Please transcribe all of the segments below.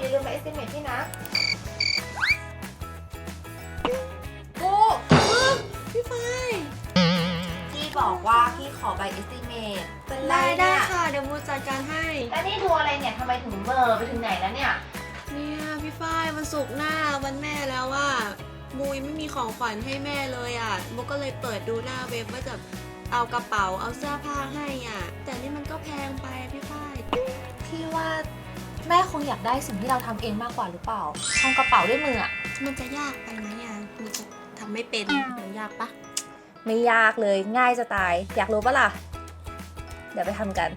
อย่าลืมไป estimate ที่นะปูพี่ฝ้ายพี่บอกว่าพี่ขอใบ estimate เป็นไรได้ได้เนี่ยค่ะ เดี๋ยวมูจัดการให้ แล้วนี่ดูอะไรเนี่ยทำไมถึงเบลอร์ไปถึงไหนแล้วเนี่ย เนี่ยพี่ฝ้ายวันศุกร์หน้าวันแม่แล้วว่ามูยังไม่มีของขวัญให้แม่เลยอะมูก็เลยเปิดดูหน้าเว็บว่าจะเอากระเป๋าเอาเสื้อผ้าให้อะ แต่นี่มันก็แพงไปอะพี่ฝ้ายพี่ว่า แม่คงอยากได้สิ่งที่เราทำเองมากกว่าหรือเปล่าทำกระเป๋าด้วยมืออะมันจะยากไปไหมอะมูจะทำไม่เป็นมันยากปะไม่ยากเลยง่ายจะตาย อยากรู้ปะล่ะ เดี๋ยวไปทำกัน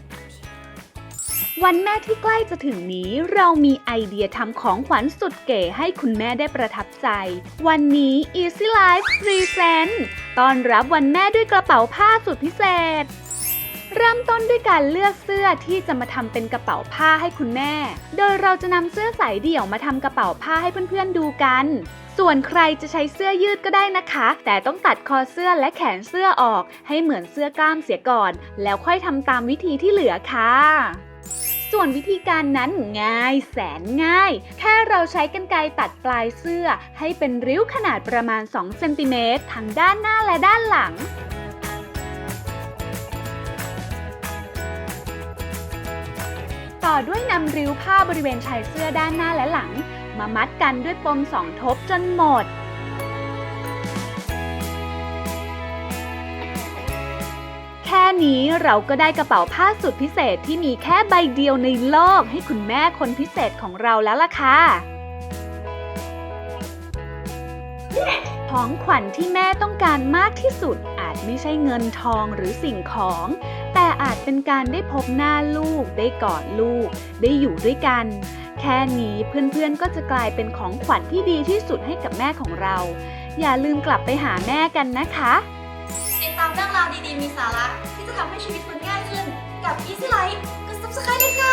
วันแม่ที่ใกล้จะถึงนี้เรามีไอเดียทำของขวัญสุดเก๋ให้คุณแม่ได้ประทับใจ วันนี้ Easy Life Present ต้อนรับวันแม่ด้วยกระเป๋าผ้าสุดพิเศษ เริ่มต้นด้วยการเลือกเสื้อที่จะมาทำเป็นกระเป๋าผ้าให้คุณแม่ โดยเราจะนำเสื้อสายเดี่ยวมาทำกระเป๋าผ้าให้เพื่อนๆดูกัน ส่วนใครจะใช้เสื้อยืดก็ได้นะคะ แต่ต้องตัดคอเสื้อและแขนเสื้อออก ให้เหมือนเสื้อกล้ามเสียก่อน แล้วค่อยทำตามวิธีที่เหลือค่ะส่วนวิธีการนั้นง่ายแสนง่าย แค่เราใช้กรรไกรตัดปลายเสื้อ ให้เป็นริ้วขนาดประมาณ 2 เซนติเมตรทั้งด้านหน้าและด้านหลัง ต่อด้วยนำริ้วผ้าบริเวณชายเสื้อด้านหน้าและหลัง มามัดกันด้วยปมสองทบจนหมด แค่นี้เราก็ได้กระเป๋าผ้าสุดพิเศษที่มีแค่ใบเดียวในโลกให้คุณแม่คนพิเศษของเราแล้วล่ะค่ะของขวัญที่แม่ต้องการมากที่สุดอาจไม่ใช่เงินทองหรือสิ่งของ อาจเป็นการได้พบหน้าลูก ได้กอดลูก ได้อยู่ด้วยกัน แค่นี้เพื่อนๆก็จะกลายเป็นของขวัญที่ดีที่สุดให้กับแม่ของเรา อย่าลืมกลับไปหาแม่กันนะคะติดตามเรื่องราวดีๆมีสาระที่จะทำให้ชีวิตคุณง่ายขึ้นกับ Easy Life กด subscribe เลยค่ะ